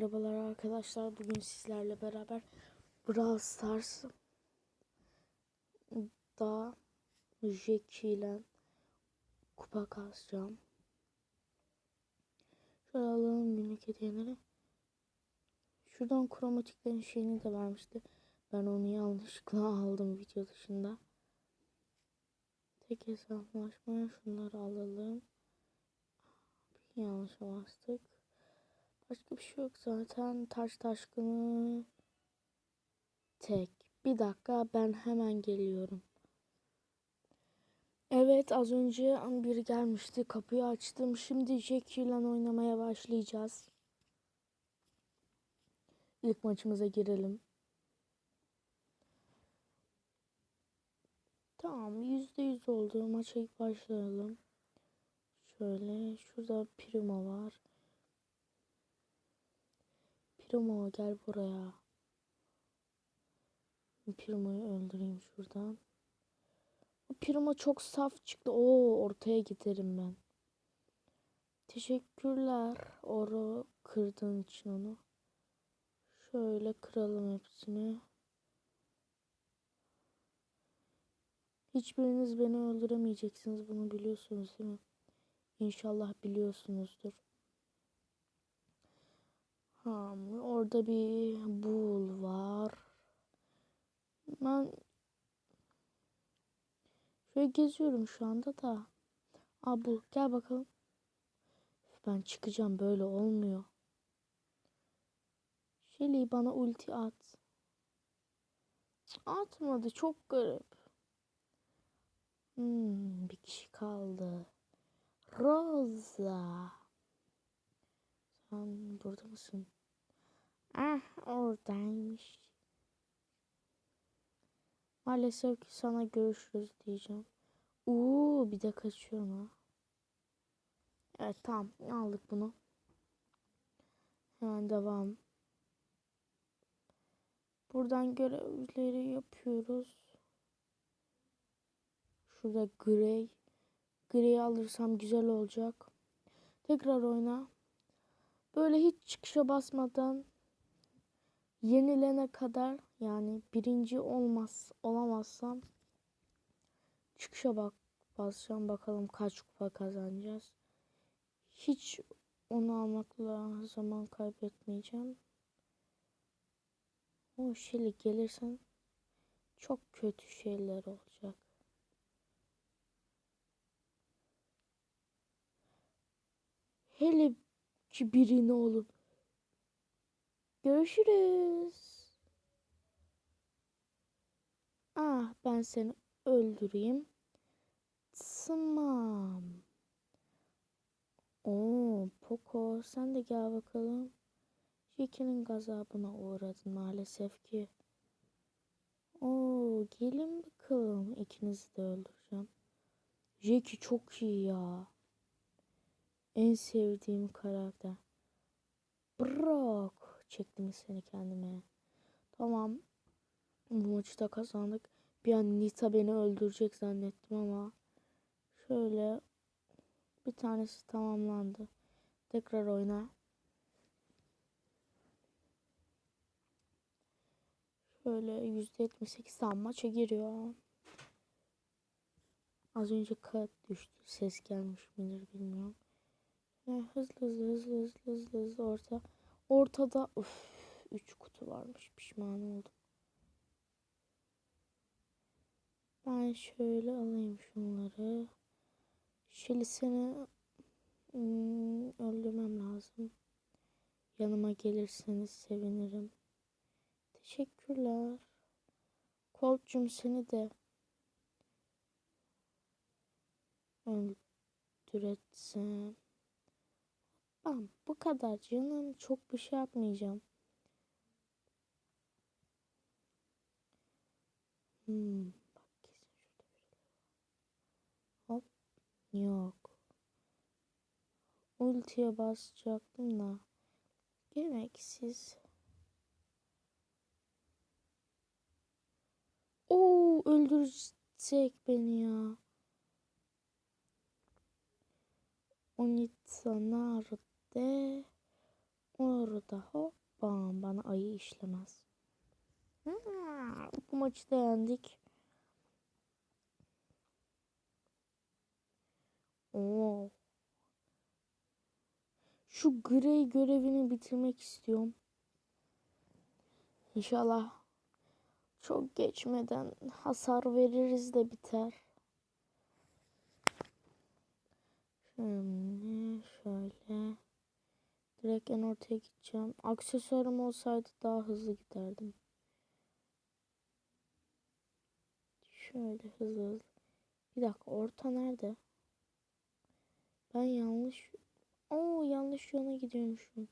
Merhabalar arkadaşlar. Bugün sizlerle beraber Brawl Stars da Jackie ile kupa kasacağım. Şöyle alalım günlük hediyeleri. Şuradan kromatiklerin şeyini de vermişti. Ben onu yanlışlıkla aldım video dışında. Tek hesaplaşmaya şunları alalım. Bir yanlışa bastık. Başka bir şey yok zaten. Taş taşkını tek. Bir dakika ben hemen geliyorum. Evet az önce biri gelmişti. Kapıyı açtım. Şimdi Jackie ile oynamaya başlayacağız. İlk maçımıza girelim. Tamam yüzde yüz oldu. Maça başlayalım. Şöyle şurada Primo var. Primo gel buraya. Primo'yu öldüreyim şuradan. Primo çok saf çıktı. Oo ortaya giderim ben. Teşekkürler. Oru kırdığın için onu. Şöyle kıralım hepsini. Hiçbiriniz beni öldüremeyeceksiniz. Bunu biliyorsunuz değil mi? İnşallah biliyorsunuzdur. Ha, orada bir bul var. Ben şöyle geziyorum şu anda da. Aa bul gel bakalım. Ben çıkacağım böyle olmuyor. Shelly bana ulti at. Atmadı çok garip. Hmm, bir kişi kaldı. Rosa. Sen burada mısın? Ah oradaymış. Maalesef ki sana görüşürüz diyeceğim. Uuu bir de kaçıyor mu? Evet tamam aldık bunu. Hemen devam. Buradan görevleri yapıyoruz. Şurada Grey. Grey'i alırsam güzel olacak. Tekrar oyna. Böyle hiç çıkışa basmadan yenilene kadar yani birinci olmaz olamazsam çıkışa bak basacağım bakalım kaç kupa kazanacağız. Hiç onu almakla zaman kaybetmeyeceğim. O şeyle gelirsen çok kötü şeyler olacak. Hele ki birini oğlum. Görüşürüz. Ah ben seni öldüreyim. Tamam. Oo Poco sen de gel bakalım. Jackie'nin gazabına uğradın maalesef ki. Oo gelin bakalım. İkinizi de öldüreceğim. Jackie çok iyi ya. En sevdiğim karakter. Brock. Çektim seni kendime. Tamam. Bu maçı da kazandık. Bir an Nita beni öldürecek zannettim ama şöyle bir tanesi tamamlandı. Tekrar oyna. Şöyle %78 tam maça giriyor. Az önce kat düştü. Ses gelmiş midir bilmiyorum. Hızlı hızlı hızlı hızlı hızlı hızlı orta. Ortada uf, 3 kutu varmış. Pişman oldum. Ben şöyle alayım şunları. Şöyle seni hmm, öldürmem lazım. Yanıma gelirseniz sevinirim. Teşekkürler. Colt'cum seni de öldüretsem. Bam bu kadar canım çok bir şey yapmayacağım. Hmm, bak kesin şurada birileri Hop yok. Ultiye basacaktım da gereksiz. Oo öldürecek beni ya. Onitsa nerede? Orada hop bam bana ayı işlemez. Bu maçı da yendik. Oo. Şu Grey görevini bitirmek istiyorum. İnşallah çok geçmeden hasar veririz de biter. Şimdi şöyle direkt en ortaya gideceğim. Aksesuarım olsaydı daha hızlı giderdim. Şöyle hızlı hızlı. Bir dakika orta nerede? Ben yanlış... Oo yanlış yola gidiyormuşum.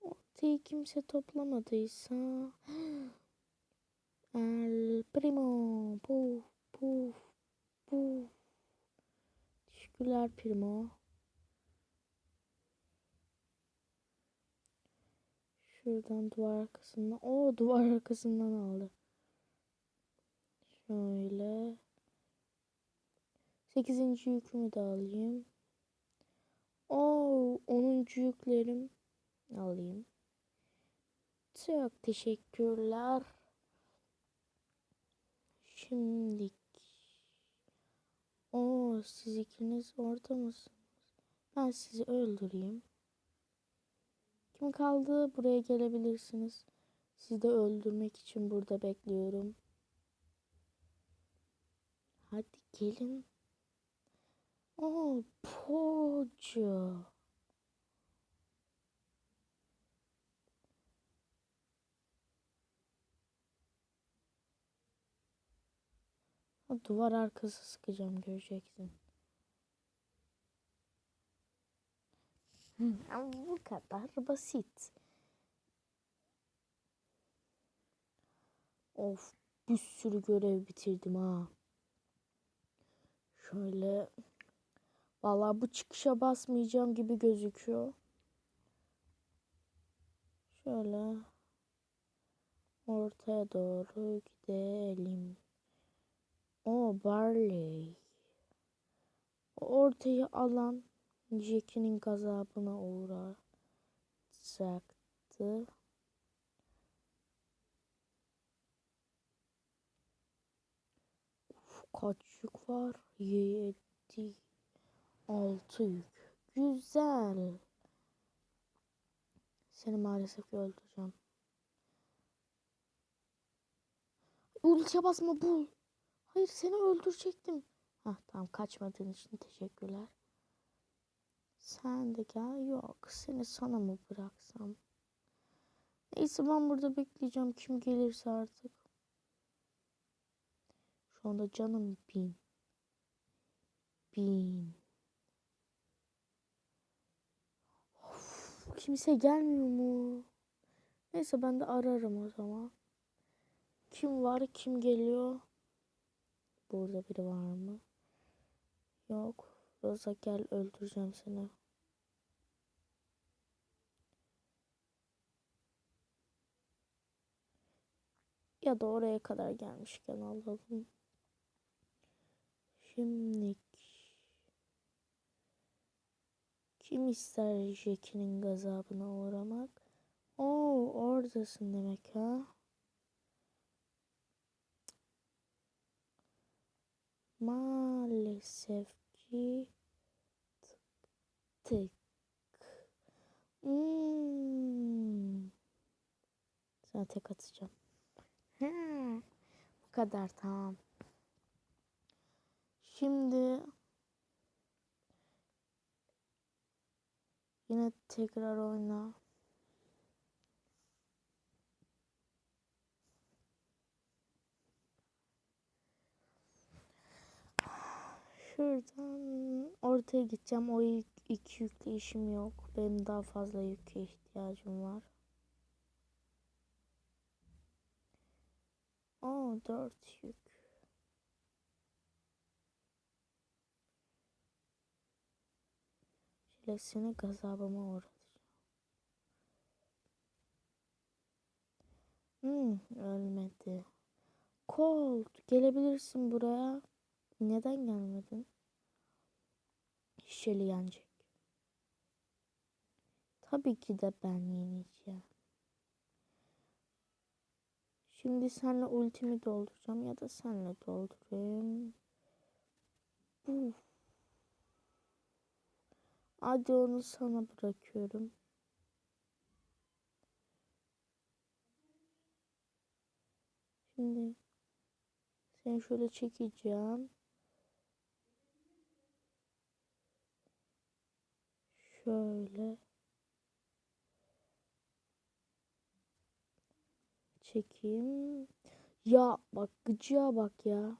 Ortayı kimse toplamadıysa... El primo. Puf puf puf. Teşekkürler primo. Şuradan duvar arkasından. O duvar arkasından aldı. Şöyle. Sekizinci yükümü de alayım. Oo, onuncu yüklerim alayım. Çok teşekkürler. Şimdilik. O siz ikiniz orada mısınız? Ben sizi öldüreyim. Kim kaldı? Buraya gelebilirsiniz. Sizi de öldürmek için burada bekliyorum. Hadi gelin. Oo, poca. Duvar arkası sıkacağım göreceksin. Ama bu kadar basit. Of bir sürü görev bitirdim ha. Şöyle Vallahi bu çıkışa basmayacağım gibi gözüküyor. Şöyle ortaya doğru gidelim. O Barley. Ortayı alan Jackie'nin gazabına uğrayacaktı. Uf, kaç yük var? Yedi. Altı yük. Güzel. Seni maalesef öldüreceğim. Ultiye basma bul. Hayır seni öldürecektim. Hah tamam kaçmadığın için teşekkürler. Sen de gel. Yok seni sana mı bıraksam? Neyse ben burada bekleyeceğim kim gelirse artık. Şu anda canım bin. Bin. Of, kimse gelmiyor mu? Neyse ben de ararım o zaman. Kim var kim geliyor? Burada biri var mı? Yok. Rosa gel öldüreceğim seni. Ya da oraya kadar gelmişken alalım. Şimdi kim ister Jackie'nin gazabına uğramak? Oo oradasın demek ha. Maalesef ki tık. Hmm. Sana tek atacağım. Ha, bu kadar tamam. Şimdi yine tekrar oyna. Şuradan ortaya gideceğim. O ilk iki yükle işim yok. Benim daha fazla yüke ihtiyacım var. O dört yük. Çilesini gazabıma uğratacağım. Hmm, ölmedi. Colt gelebilirsin buraya. Neden gelmedin? Şişeli yenecek. Tabii ki de ben yeneceğim. Şimdi senle ultimi dolduracağım ya da senle doldurayım. Uf. Hadi onu sana bırakıyorum. Şimdi seni şöyle çekeceğim. Şöyle. Çekeyim. Ya bak gıcığa bak ya.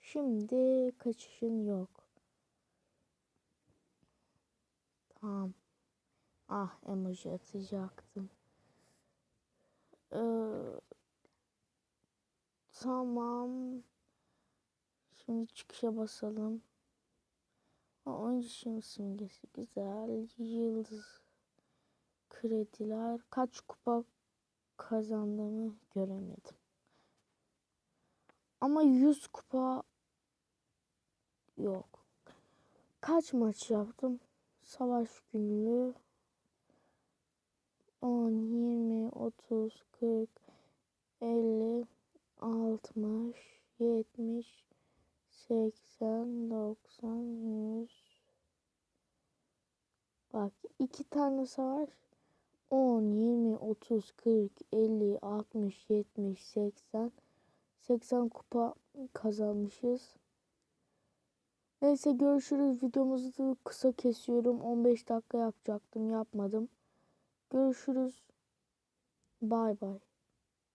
Şimdi kaçışın yok. Tamam. Ah emoji atacaktım. Ee, tamam. Şimdi çıkışa basalım. Oyuncu şimdi simgesi güzel. Yıldız krediler. Kaç kupa kazandığımı göremedim. Ama 100 kupa yok. Kaç maç yaptım? Savaş günlüğü 10, 20, 30, 40, 50, 60, 70, 80, 90, 100. Bak iki tane savaş 10, 20, 30, 40, 50, 60, 70, 80. 80 kupa kazanmışız. Neyse görüşürüz. Videomuzu kısa kesiyorum. 15 dakika yapacaktım. Yapmadım. Görüşürüz. Bay bay.